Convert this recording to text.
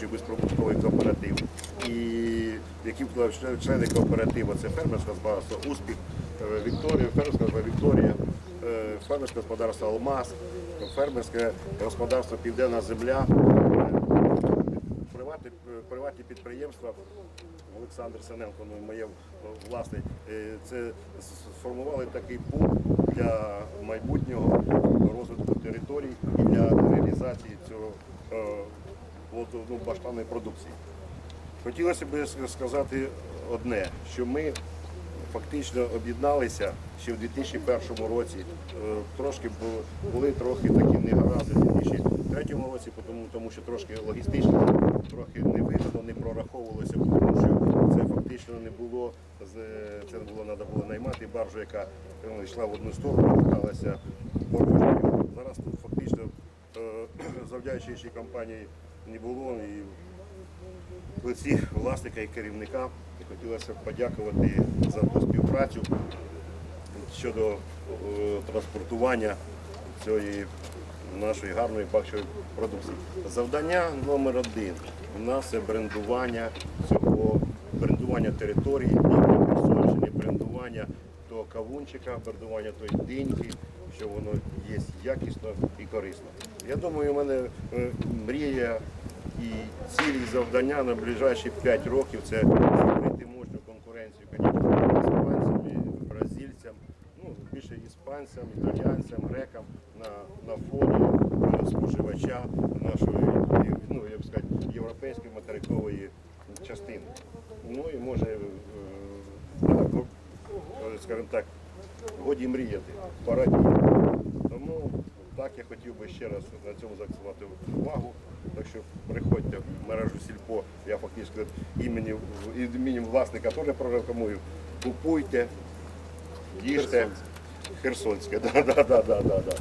чи безприбутковий кооператив. І які вкладають члени кооперативу, це фермерське господарство Успіх, е, Вікторія, фермерське господарство Вікторія, е, фермерське господарство Алмаз, фермерське господарство Південна Земля, е, приватні, приватні підприємства. Олександр Синенко, ну, моє власне, це сформували такий пункт для майбутнього розвитку територій і для реалізації цього от, ну, баштанної продукції. Хотілося б сказати одне, що ми фактично об'єдналися ще в 2001 році. Е, Трошки були трохи такі негаразди в 2003 році, тому, тому що трошки логістично трохи не вигідно, не прораховувалося, тому що це фактично не було це не було треба було наймати баржу, яка ну, йшла в одну сторону, верталася. Зараз тут фактично е, завдячуючи компанії не було і в лиці власника і керівника хотілося б подякувати за ту співпрацю щодо е, транспортування цієї нашої гарної бакчої продукції. Завдання номер один у нас це брендування цього брендування території, Херсонщини, брендування того кавунчика, брендування тої диньки, що воно є якісно і корисно. Я думаю, у мене е, мрія і цілі завдання на ближайші 5 років це створити мощну конкуренцію, звісно, іспанцям, бразильцям, ну, більше іспанцям, італіянцям, грекам на, на фоні споживача нашої, ну, я б сказати, європейської материкової частини. Ну і може, е, скажімо так, годі мріяти, пора. Тому так я хотів би ще раз на цьому заакцентувати увагу. Так що приходьте в мережу Сільпо, я фактично імені, іменем власника теж прорекомую. Купуйте, їжте. Херсонське, да, да, да, да, да, да.